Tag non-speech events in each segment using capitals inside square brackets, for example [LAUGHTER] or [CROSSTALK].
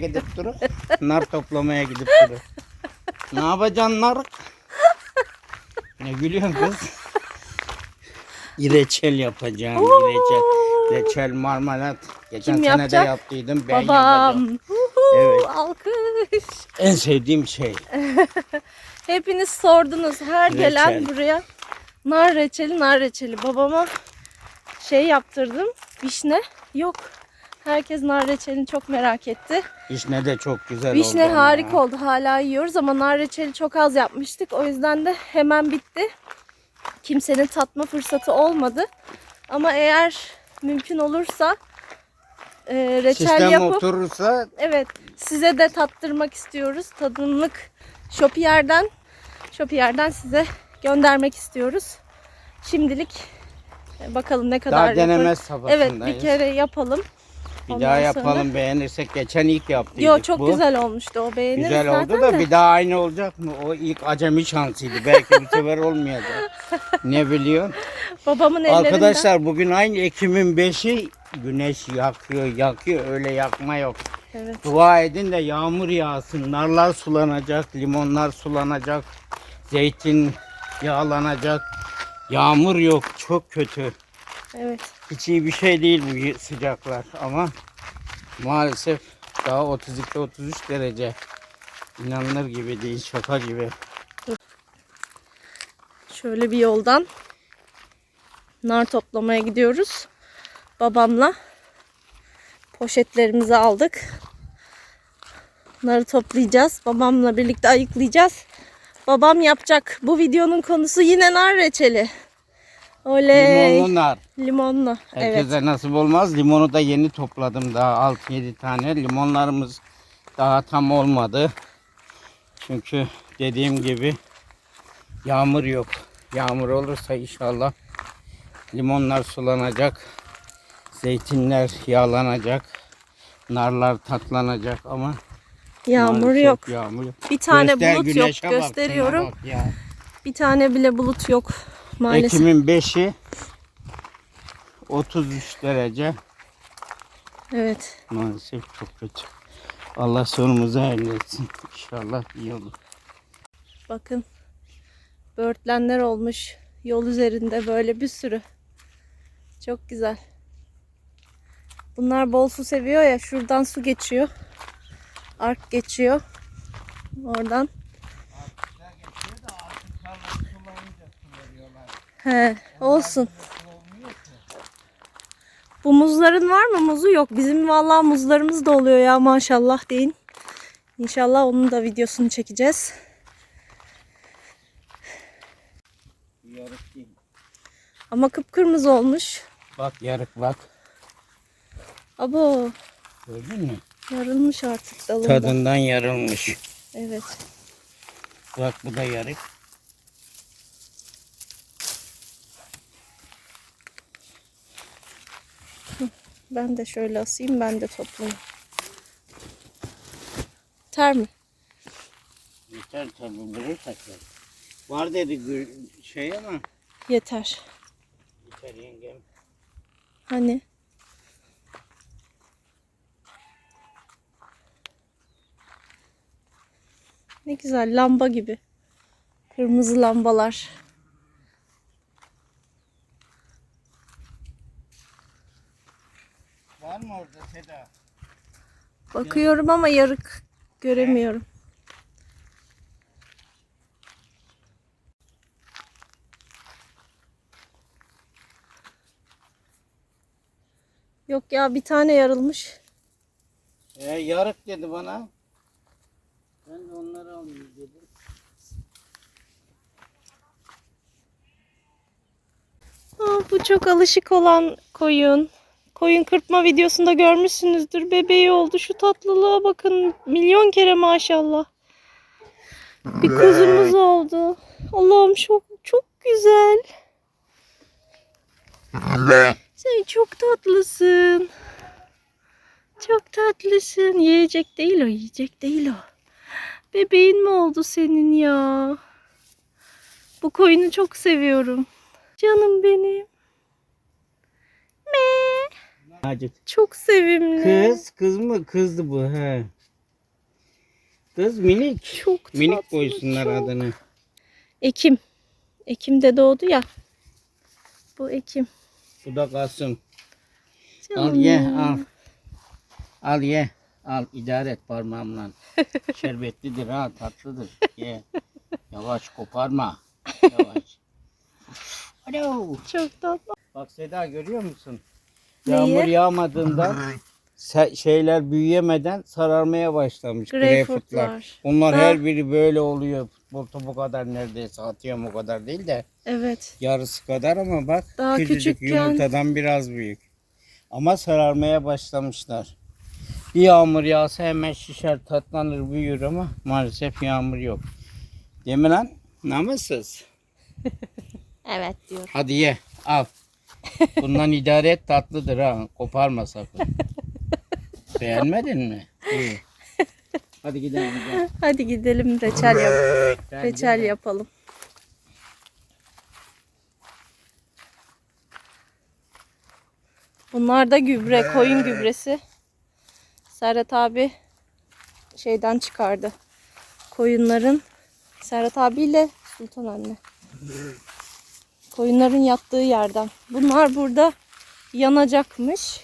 gidip [LAUGHS] duru? Nar toplamaya gidip duru. Ne yapacaksın nar? Ne gülüyorsun kız? [LAUGHS] Reçel yapacağım. Reçel. Reçel marmelat. Geçen Kim sene de yapacak? yaptıydım. Ben Babam. yapacağım. Evet. Alkış. En sevdiğim şey. [LAUGHS] Hepiniz sordunuz. Her gelen Reçel. buraya nar reçeli, nar reçeli. Babama şey yaptırdım. Vişne yok. Herkes nar reçelini çok merak etti. Vişne de çok güzel Vişne oldu. ama. harika oldu. Hala yiyoruz ama nar reçeli çok az yapmıştık. O yüzden de hemen bitti. Kimsenin tatma fırsatı olmadı. Ama eğer mümkün olursa e, reçel Sistem yapıp oturursa evet size de tattırmak istiyoruz. Tadımlık Shopier'den Shopier'den size göndermek istiyoruz. Şimdilik e, bakalım ne kadar daha deneme Evet bir kere yapalım. Bir Ondan daha sonra- yapalım beğenirsek. Geçen ilk yaptıydık Yo çok bu. güzel olmuştu o beğeniriz Güzel zaten oldu da de. bir daha aynı olacak mı? O ilk acemi şansıydı. Belki bu sefer olmayacak. [LAUGHS] Ne biliyorsun? Babamın ellerinden. Arkadaşlar bugün aynı Ekim'in 5'i güneş yakıyor yakıyor öyle yakma yok. Evet. Dua edin de yağmur yağsın. Narlar sulanacak, limonlar sulanacak, zeytin yağlanacak. Yağmur yok çok kötü. Evet. Hiç iyi bir şey değil bu sıcaklar ama maalesef daha 32-33 derece. İnanılır gibi değil şaka gibi. Şöyle bir yoldan nar toplamaya gidiyoruz. Babamla poşetlerimizi aldık. Narı toplayacağız. Babamla birlikte ayıklayacağız. Babam yapacak. Bu videonun konusu yine nar reçeli. Oley. Limonlu nar. Limonlu. Evet. Herkese nasip olmaz. Limonu da yeni topladım daha 6-7 tane. Limonlarımız daha tam olmadı. Çünkü dediğim gibi yağmur yok. Yağmur olursa inşallah limonlar sulanacak. Zeytinler yağlanacak. Narlar tatlanacak ama Yağmur maalesef yok. Yağmur yok. Bir tane Göster, bulut yok. Gösteriyorum. bak ya. Bir tane bile bulut yok maalesef. Ekim'in 5'i 33 derece. Evet. Maalesef çok kötü. Allah sonumuzu hayırlırsın. İnşallah iyi olur. Bakın. Börtlenler olmuş. Yol üzerinde böyle bir sürü. Çok güzel. Bunlar bol su seviyor ya. Şuradan su geçiyor. Ark geçiyor. Oradan. He, olsun. Bu muzların var mı? Muzu yok. Bizim vallahi muzlarımız da oluyor ya maşallah deyin. İnşallah onun da videosunu çekeceğiz. Yarık değil. Ama kıpkırmızı olmuş. Bak yarık bak. Abo Gördün mü? yarılmış artık dalında. Tadından yarılmış. Evet. Bak bu da yarık. Ben de şöyle asayım ben de toplayayım. Ter mi? Yeter tabi bulursak ya. Var dedi şey ama Yeter. yeter yengem. Hani? Ne güzel lamba gibi. Kırmızı lambalar. Var mı orada Seda? Bakıyorum ama yarık göremiyorum. Yok ya bir tane yarılmış. E, yarık dedi bana. Ben de onları alayım dedim. Ah, bu çok alışık olan koyun. Koyun kırpma videosunda görmüşsünüzdür. Bebeği oldu. Şu tatlılığa bakın. Milyon kere maşallah. Bir kuzumuz oldu. Allah'ım çok çok güzel. Sen çok tatlısın. Çok tatlısın. Yiyecek değil o, yiyecek değil o. Bebeğin mi oldu senin ya? Bu koyunu çok seviyorum. Canım benim. Me. Acık. Çok sevimli. Kız, kız mı? Kızdı bu he. Kız minik. Çok tatlı. Minik koysunlar çok. adını. Ekim. Ekim'de doğdu ya. Bu Ekim. Bu da Kasım. Al Canım. ye al. Al ye. Al idare et parmağımla. [LAUGHS] Şerbetlidir ha tatlıdır. Ye. Yavaş koparma. [LAUGHS] Yavaş. Alo. Çok tatlı. Bak Seda görüyor musun? Neyi? Yağmur yağmadığında se- şeyler büyüyemeden sararmaya başlamış. Greyfurtlar. Greyfurtlar. Onlar Ha. her biri böyle oluyor. Futbol topu kadar neredeyse atıyorum o kadar değil de Evet. yarısı kadar ama bak Daha küçücük küçükken- yumurtadan biraz büyük. Ama sararmaya başlamışlar. Bir yağmur yağsa hemen şişer tatlanır büyür ama maalesef yağmur yok. Değil mi lan? Namussuz. [LAUGHS] Evet diyor. Hadi ye al. Bundan idare et tatlıdır ha. Koparma sakın. Beğenmedin mi? İyi. Hadi gidelim. gel. Hadi gidelim reçel yap. Gel, Reçel yapalım. Bunlar da gübre, koyun gübresi. Serhat abi şeyden çıkardı. Koyunların Serhat abiyle Sultan anne. Koyunların yattığı yerden. Bunlar burada yanacakmış.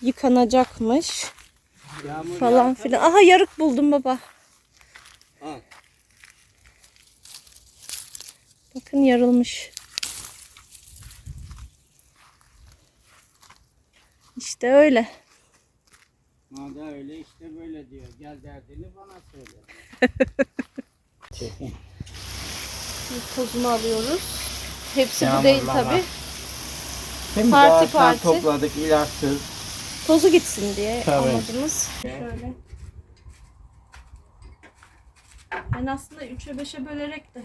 Yıkanacakmış Yağmur falan filan. Aha yarık buldum baba. Al. Bakın yarılmış. İşte öyle. Madem öyle işte böyle diyor. Gel derdini bana söyle. [LAUGHS] Çekin. Bir tozunu alıyoruz. Hepsi bu değil tabi. Şimdi Parti ağaçtan parti. topladık ilaçsız. Tozu gitsin diye Tabii. amacımız. Şöyle. Ben aslında 3'e 5'e bölerek de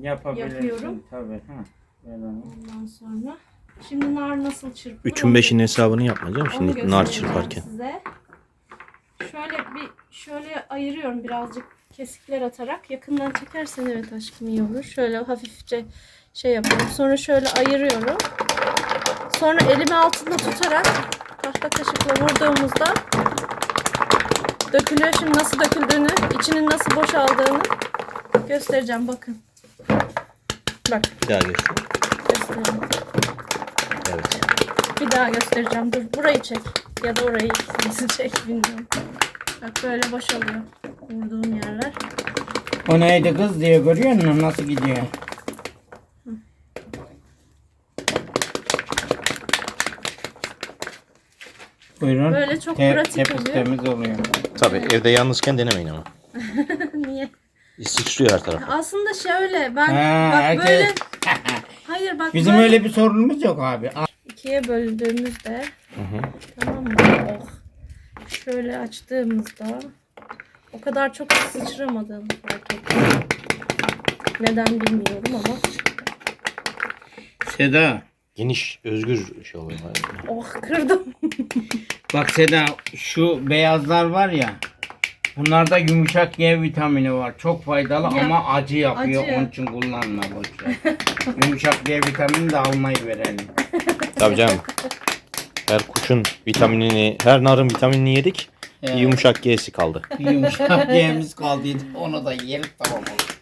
Yapabilirsin. Yapıyorum. Tabii. Ha. Ondan sonra. Şimdi nar nasıl çırpılır? Üçün onu beşin hesabını yapmayacağım Onu şimdi nar göstereceğim çırparken. Size. Şöyle bir şöyle ayırıyorum birazcık kesikler atarak. Yakından çekersen evet aşkım iyi olur. Şöyle hafifçe şey yapıyorum. Sonra şöyle ayırıyorum. Sonra elimi altında tutarak tahta kaşıkla vurduğumuzda dökülüyor. Şimdi nasıl döküldüğünü, içinin nasıl boşaldığını göstereceğim. Bakın. Bak Bir daha göster. göstereyim. Evet. Bir daha göstereceğim. Dur burayı çek. Ya da orayı ikisini çek bilmiyorum. Bak böyle boşalıyor. Vurduğum yerler. O neydi kız diye görüyor musun nasıl gidiyor? Buyurun. Böyle çok Te- pratik temiz oluyor. temiz oluyor. Tabii evde yalnızken denemeyin ama. [LAUGHS] Niye? Sıçrıyor her taraf. Aslında şöyle ben Ha, bak herkes- böyle [LAUGHS] hayır bak Bizim böyle öyle bir sorunumuz yok abi. Al. ikiye böldüğümüzde Hı hı. tamam mı? Oh. Şöyle açtığımızda o kadar çok sıçramadığını fark ettim. Neden bilmiyorum ama Seda. Geniş, özgür şey oluyor. oh kırdım. [LAUGHS] Bak Seda şu beyazlar var ya. Bunlarda yumuşak G vitamini var. Çok faydalı Ya, ama acı yapıyor. acı. Onun için kullanma boşver. yumuşak G vitamini de almayı verelim. Tabii canım. Her kuşun vitaminini, her narın vitaminini yedik. Evet. yumuşak G'si kaldı. Bir yumuşak G'miz kaldıydı. Onu da yiyelim tamam olur.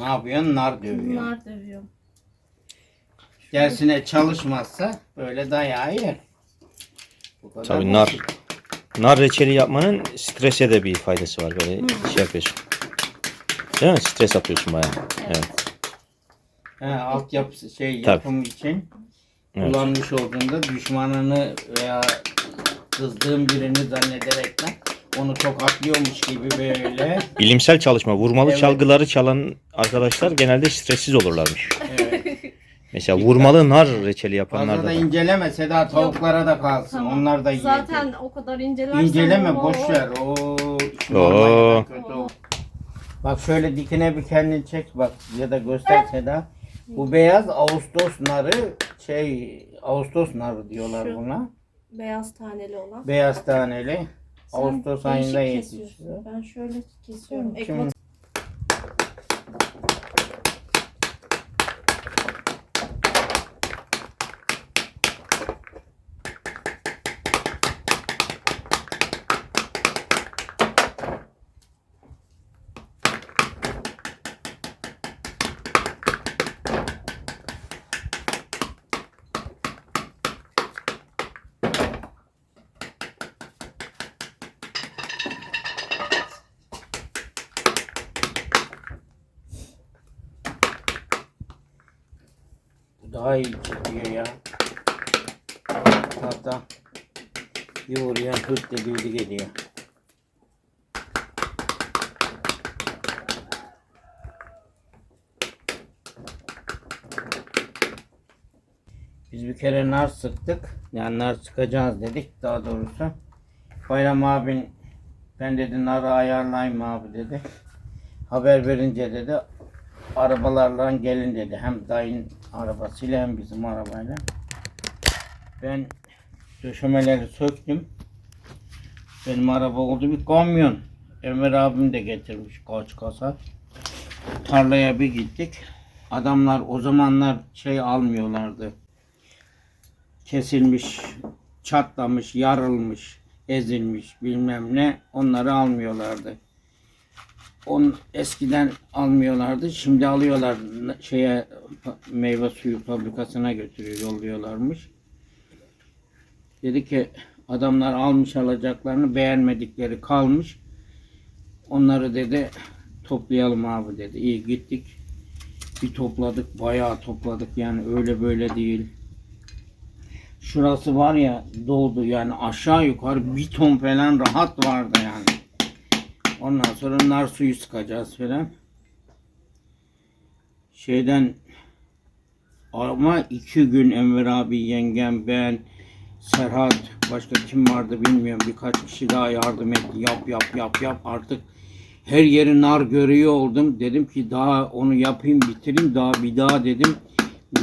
Ne yapıyorsun? Nar dövüyor. Bunlar dövüyor. Dersine çalışmazsa böyle dayağı yer. Bu kadar Tabii nar, basit. nar reçeli yapmanın strese de bir faydası var. Böyle şey yapıyorsun. Değil mi? Stres atıyorsun bayağı. Evet. He, altyapısı şey Tabii. yapım için Evet. kullanmış olduğunda düşmanını veya kızdığın birini zannederekten onu tokatlıyormuş gibi böyle. Bilimsel çalışma. Vurmalı Evet. çalgıları çalan arkadaşlar genelde stressiz olurlarmış. Evet. Mesela vurmalı nar reçeli yapanlar Fazla da. da inceleme Seda tavuklara da kalsın. Tamam. Onlar da yiyecek. Zaten o kadar incelersen İnceleme o- boş ver. Oo, işin Oo. kötü. Bak şöyle dikine bir kendini çek bak ya da göster Seda. Bu beyaz Ağustos narı şey Ağustos narı diyorlar Şu. buna. Beyaz taneli olan. Beyaz taneli. Ağustos ayında yetişiyor. Ben şöyle kesiyorum. Şimdi- daha iyi çıkıyor ya. Hatta bir oraya hırt dediği geliyor. Biz bir kere nar sıktık. Yani nar sıkacağız dedik daha doğrusu. Bayram abin ben dedi narı ayarlayayım abi dedi. Haber verince dedi arabalarla gelin dedi. Hem dayın arabasıyla hem bizim arabayla. Ben döşemeleri söktüm. Benim araba oldu bir kamyon. Ömer abim de getirmiş kaç kasa. Tarlaya bir gittik. Adamlar o zamanlar şey almıyorlardı. Kesilmiş, çatlamış, yarılmış, ezilmiş bilmem ne onları almıyorlardı. On eskiden almıyorlardı. Şimdi alıyorlar şeye meyve suyu fabrikasına götürüyor, yolluyorlarmış. Dedi ki adamlar almış alacaklarını beğenmedikleri kalmış. Onları dedi toplayalım abi dedi. İyi gittik. Bir topladık, bayağı topladık yani öyle böyle değil. Şurası var ya doldu yani aşağı yukarı bir ton falan rahat vardı yani. Ondan sonra nar suyu sıkacağız falan. Şeyden ama iki gün Enver abi, yengem, ben, Serhat, başka kim vardı bilmiyorum. Birkaç kişi daha yardım etti. Yap yap yap yap. Artık her yeri nar görüyor oldum. Dedim ki daha onu yapayım bitireyim. Daha bir daha dedim.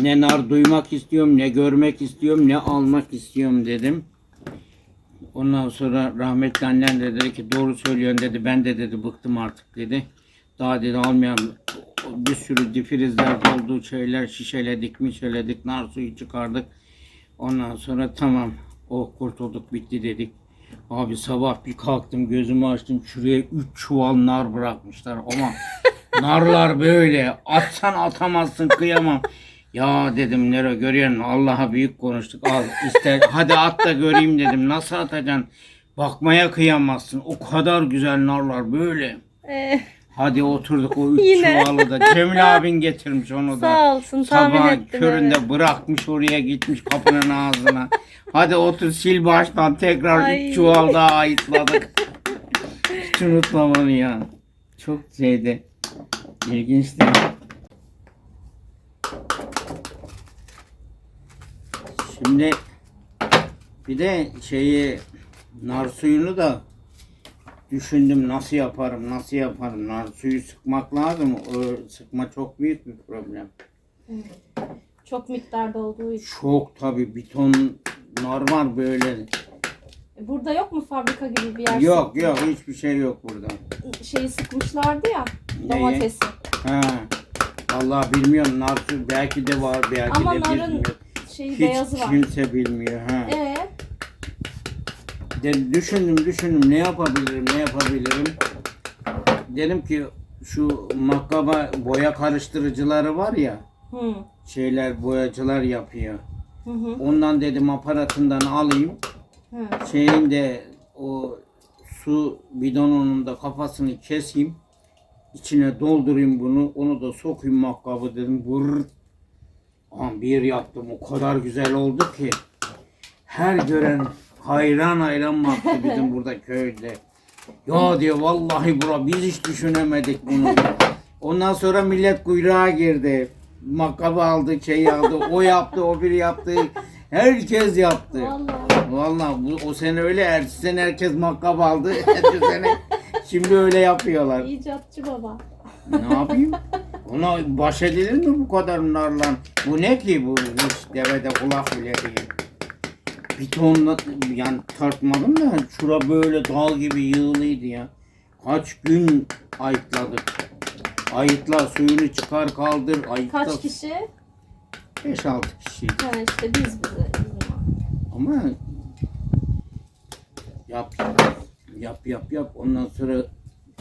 Ne nar duymak istiyorum, ne görmek istiyorum, ne almak istiyorum dedim. Ondan sonra rahmetli annem de dedi ki doğru söylüyorsun dedi. Ben de dedi bıktım artık dedi. Daha dedi almayalım. Bir sürü difrizler doldu şeyler şişeledik mişeledik nar suyu çıkardık. Ondan sonra tamam oh kurtulduk bitti dedik. Abi sabah bir kalktım gözümü açtım şuraya 3 çuval nar bırakmışlar ama [LAUGHS] narlar böyle atsan atamazsın kıyamam. Ya dedim Nero görüyorsun Allah'a büyük konuştuk al ister hadi at da göreyim dedim nasıl atacaksın bakmaya kıyamazsın o kadar güzel narlar böyle. Ee, Hadi oturduk o üç [LAUGHS] Yine. çuvalı da Cemil abin getirmiş onu da. [LAUGHS] sağ olsun tahmin Sabah ettim. köründe bırakmış oraya gitmiş kapının ağzına. Hadi otur sil baştan tekrar Ay. üç çuval daha ayıtladık. Hiç unutmam onu ya. Çok şeydi. İlginçti. Şimdi bir de şeyi nar suyunu da düşündüm nasıl yaparım nasıl yaparım nar suyu sıkmak lazım o sıkma çok büyük bir problem. Çok miktarda olduğu için. Çok tabi bir ton nar var böyle. E, Burada yok mu fabrika gibi bir yer? Yok yok hiçbir şey yok burada. Şeyi sıkmışlardı ya. Neyi? Domatesi. Ha. Vallahi bilmiyorum nar suyu belki de var belki Ama de narın bilmiyorum. Şeyi Hiç beyazı var. kimse bilmiyor. Ha. Ee, De, düşündüm düşündüm ne yapabilirim ne yapabilirim. Dedim ki şu makkaba boya karıştırıcıları var ya hı, şeyler boyacılar yapıyor. hı hı, Ondan dedim aparatından alayım. hı. Şeyin de o su bidonunun da kafasını keseyim. İçine doldurayım bunu. Onu da sokayım makkabı dedim. Vurr. Aman bir yaptım. O kadar güzel oldu ki. Her gören hayran hayran baktı bizim burada köyde. Ya diyor vallahi bura biz hiç düşünemedik bunu. Ondan sonra millet kuyruğa girdi. Makkabı aldı, şey aldı. O yaptı, o biri yaptı. Herkes yaptı. Vallahi. Vallahi bu, o sene öyle, ertesi sene herkes makkab aldı. [LAUGHS] Ertesi sene şimdi öyle yapıyorlar. İcatçı baba. Ne yapayım? [LAUGHS] Ona baş edilir mi bu kadar narla? Bu ne ki bu? Hiç devede kulak bile değil. Bir tonla yani tartmadım da şura böyle dal gibi yığılıydı ya. Kaç gün ayıtladık. Ayıtla suyunu çıkar kaldır ayıtla. Kaç kişi? 5-6 kişi. Ha işte biz bize. Ama yap yap yap yap ondan sonra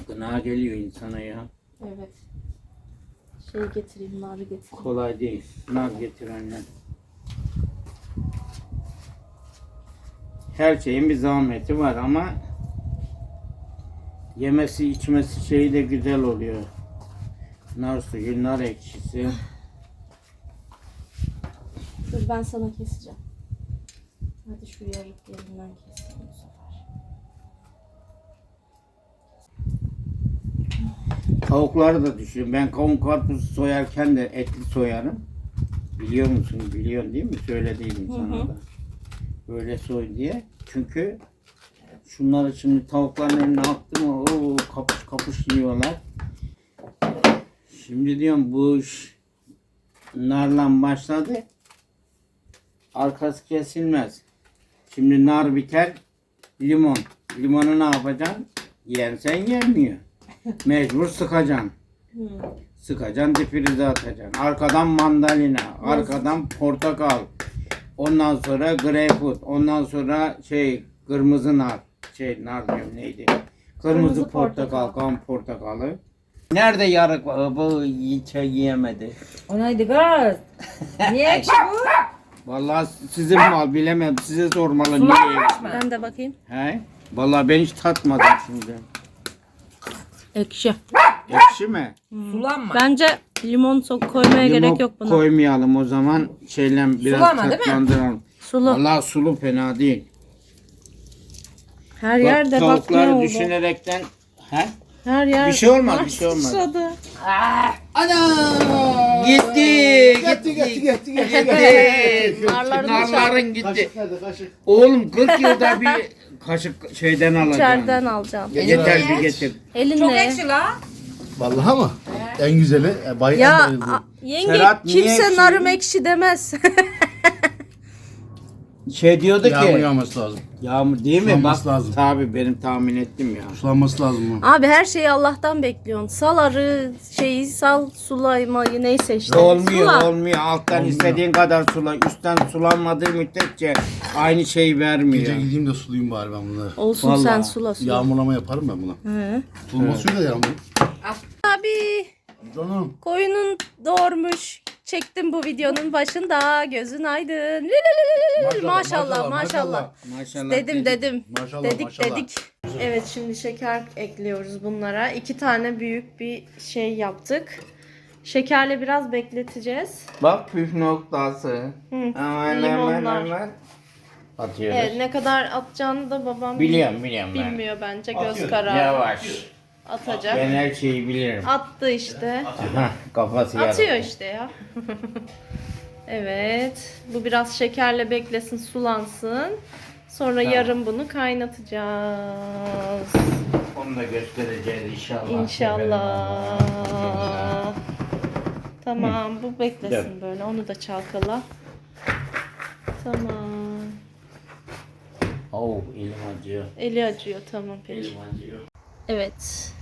gına geliyor insana ya. Evet. Şey getireyim, narı getireyim. Kolay değil. Nar getirenler. Her şeyin bir zahmeti var ama yemesi içmesi şeyi de güzel oluyor. Nar suyu, nar ekşisi. Dur ben sana keseceğim. Hadi şu yarık yerinden keseyim bu sefer. Tavukları da düşün. Ben kavun karpuz soyarken de etli soyarım. Biliyor musun? Biliyorsun değil mi? Söylediydim sana da. Böyle soy diye. Çünkü şunları şimdi tavukların eline attım mı o kapış kapış yiyorlar. Şimdi diyorum bu iş narla başladı. Arkası kesilmez. Şimdi nar biter. Limon. Limonu ne yapacaksın? Yersen yemiyor. Mecbur sıkacaksın. Sıkacaksın difrize atacaksın. Arkadan mandalina, arkadan portakal. Ondan sonra greyfurt, ondan sonra şey kırmızı nar. Şey nar diyorum neydi? Kırmızı, Kırmızı portakal, kan portakalı. Nerede yarık var? Bu çay yiyemedi. O neydi kız? Niye [LAUGHS] ekşi bu? Vallahi sizin mal bilemem. Size sormalı niye ekşi? Ben de bakayım. He? Vallahi ben hiç tatmadım şimdi. Ekşi. Ekşi mi? Sulanma. Bence limon sok koymaya Limon gerek yok buna. Koymayalım o zaman. Şeyle biraz Sulama, değil mi? tatlandıralım. Sulu. Vallahi sulu fena değil. Her Bak, yerde bak ne tavukları oldu. düşünerekten he? Her yer Bir şey olmaz, bir şey olmaz. sıçradı. Gitti, gitti, gitti, gitti, gitti. Narların Narların gitti. Kaşık nerede kaşık? Oğlum 40 yılda bir [LAUGHS] kaşık şeyden alacaksın. İçeriden alacağım. Yeter bir getir. Elinle. Çok ekşi la. Vallahi mı? En güzeli. e, Bay Ya a- yenge Serhat niye kimse ekşi? narım ekşi demez. [LAUGHS] Şey diyordu Yağmur ki. yağması lazım. Yağmur değil mi? Bak Sulanması lazım. tabi benim tahmin ettim ya. Sulanması lazım bu. Abi her şeyi Allah'tan bekliyorsun. Sal arı şeyi sal sulaymayı neyse işte. Olmuyor, Sula. olmuyor. Alttan Olmuyor. istediğin kadar sula. Üstten sulanmadığı müddetçe aynı şeyi vermiyor. Gece gideyim de sulayayım bari ben bunları. Olsun Vallahi. sen sula sula. Yağmurlama yaparım ben buna. Hı. Tulma suyu da yağmur. Abi Canım. koyunun doğurmuş. Çektim bu videonun başında. Gözün aydın. Lü lü. Maşallah maşallah. Maşallah. Dedim dedim. Maşallah, dedik maşallah. dedik. Evet şimdi şeker ekliyoruz bunlara. İki tane büyük bir şey yaptık. Şekerle biraz bekleteceğiz. Bak püf noktası. Hı, Aman aman limonlar. aman. Atıyoruz. Evet ne kadar atacağını da babam Biliyorum biliyorum ben. bilmiyor bence göz Atıyorum. kararı. Yavaş. Atacak. Ben her şeyi bilirim. Attı işte. Aha, kafası yarıldı. Atıyor işte ya. [LAUGHS] evet. Bu biraz şekerle beklesin, sulansın. Sonra yarın bunu kaynatacağız. Onu da göstereceğiz inşallah. İnşallah. Tamam bu beklesin böyle. Onu da çalkala. Tamam. Oh elim acıyor. Eli acıyor tamam peki. Elim acıyor. Evet.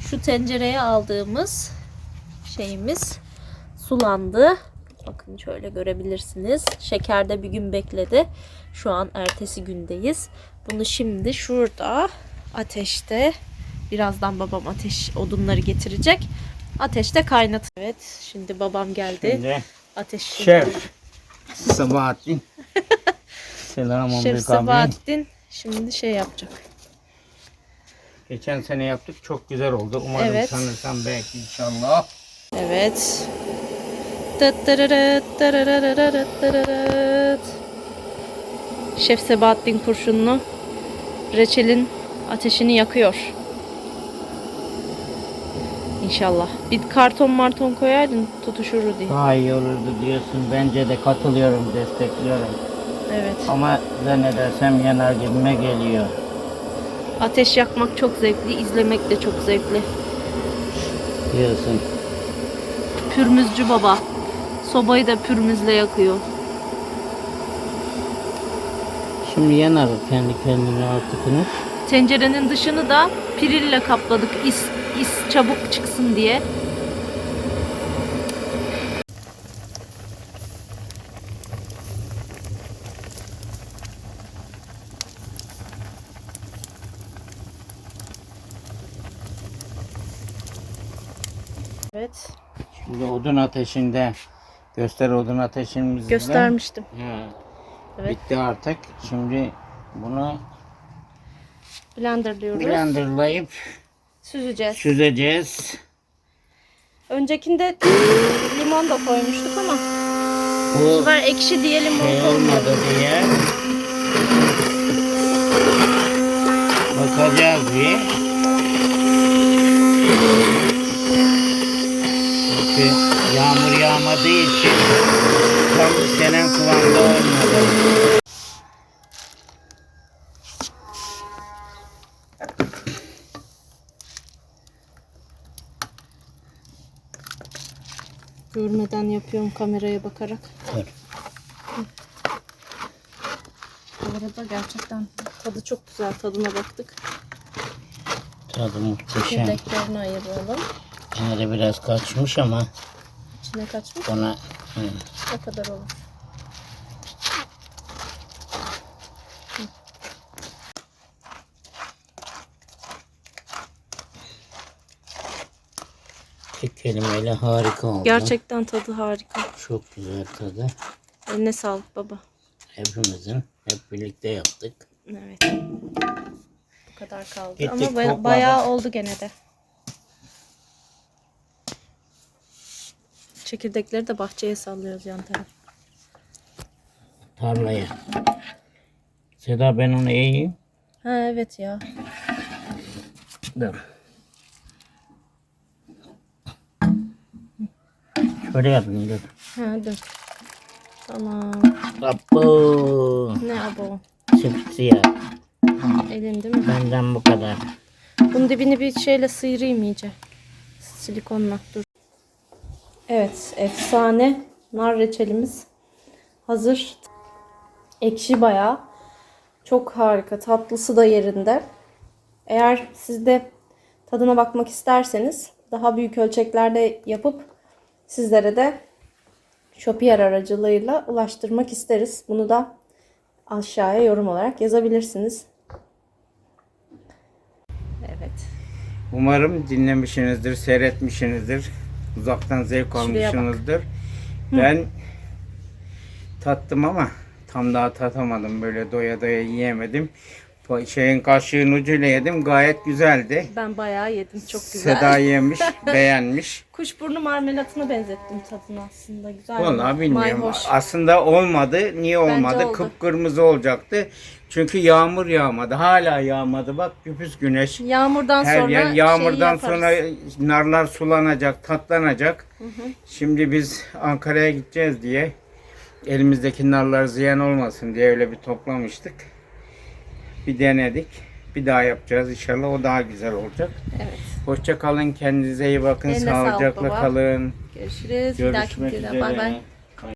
Şu tencereye aldığımız şeyimiz sulandı. Bakın şöyle görebilirsiniz. Şekerde bir gün bekledi. Şu an ertesi gündeyiz. Bunu şimdi şurada ateşte birazdan babam ateş odunları getirecek. Ateşte kaynat. Evet, şimdi babam geldi. Şimdi Ateş şef Sabahattin. [LAUGHS] Selamun Şef. Sabahattin şimdi şey yapacak. Geçen sene yaptık çok güzel oldu. Umarım Evet. sanırsam belki inşallah. Evet. Şef Sebahattin kurşunlu reçelin ateşini yakıyor. İnşallah. Bir karton marton koyaydın tutuşurdu diye. Daha iyi olurdu diyorsun. Bence de katılıyorum, destekliyorum. Evet. Ama zannedersem yanar gibime geliyor. Ateş yakmak çok zevkli, izlemek de çok zevkli. Diyorsun. Pürmüzcü baba. Sobayı da pürmüzle yakıyor. Şimdi yanar kendi kendine artık. ne? Tencerenin dışını da pirille kapladık is, is çabuk çıksın diye. Evet, Şimdi odun ateşinde göster odun ateşimizi. de. göstermiştim. Ha, Evet. Bitti artık. Şimdi bunu Blenderlıyoruz. blenderlayıp Süzeceğiz. süzeceğiz. Öncekinde limon da koymuştuk ama Bu Bu sefer ekşi diyelim şey olmadı diye bakacağız bir. Çünkü yağmur yağmadığı için tam istenen kıvamda olmadı. Görmeden yapıyorum kameraya bakarak. Bu arada gerçekten tadı çok güzel. Tadına baktık. Tadı muhteşem. Çekirdeklerini ayıralım. Yine biraz kaçmış ama İçine kaçmış. ona hı, Ne kadar olur? tek kelimeyle harika oldu. Gerçekten tadı harika. Çok güzel tadı. Eline sağlık baba. Hepimizin hep birlikte yaptık. Evet. Bu kadar kaldı. Gittik, Ama baya- topladık. bayağı oldu gene de. Çekirdekleri de bahçeye sallıyoruz yan taraf. Tarlaya. Seda ben onu eğeyim. Ha evet ya. Dur. Şöyle yapayım dur. Ha dur. Tamam. Kapı. Ne abo? Sipsiyah. Elin değil mi? Benden bu kadar. Bunun dibini bir şeyle sıyırayım iyice. Silikonla dur. Evet, efsane nar reçelimiz hazır. Ekşi bayağı. Çok harika. Tatlısı da yerinde. Eğer siz de tadına bakmak isterseniz daha büyük ölçeklerde yapıp sizlere de Shopier aracılığıyla ulaştırmak isteriz. Bunu da aşağıya yorum olarak yazabilirsiniz. Evet. Umarım dinlemişsinizdir, seyretmişsinizdir. Uzaktan zevk almışsınızdır. Ben tattım ama tam daha tatamadım. Böyle doya doya yiyemedim. Şeyin kaşığın ucuyla yedim. Gayet güzeldi. Ben bayağı yedim. Çok güzel. Seda yemiş, [LAUGHS] beğenmiş. Kuşburnu marmelatına benzettim tadını aslında. Güzel. Vallahi bilmiyorum. Mayhoş. Aslında olmadı. Niye olmadı? oldu. Kıpkırmızı olacaktı. Çünkü yağmur yağmadı. Hala yağmadı. Bak güpüz güneş. Yağmurdan Her sonra yer yağmurdan sonra narlar sulanacak, tatlanacak. Şimdi biz Ankara'ya gideceğiz diye elimizdeki narlar ziyan olmasın diye öyle bir toplamıştık. Bir denedik. Bir daha yapacağız inşallah. O daha güzel olacak. Evet. Hoşça kalın. Kendinize iyi bakın. Eline sağlık Sağlıcakla baba. kalın. Görüşürüz. Bir dahaki Görüşmek videoda. Bay bay. üzere.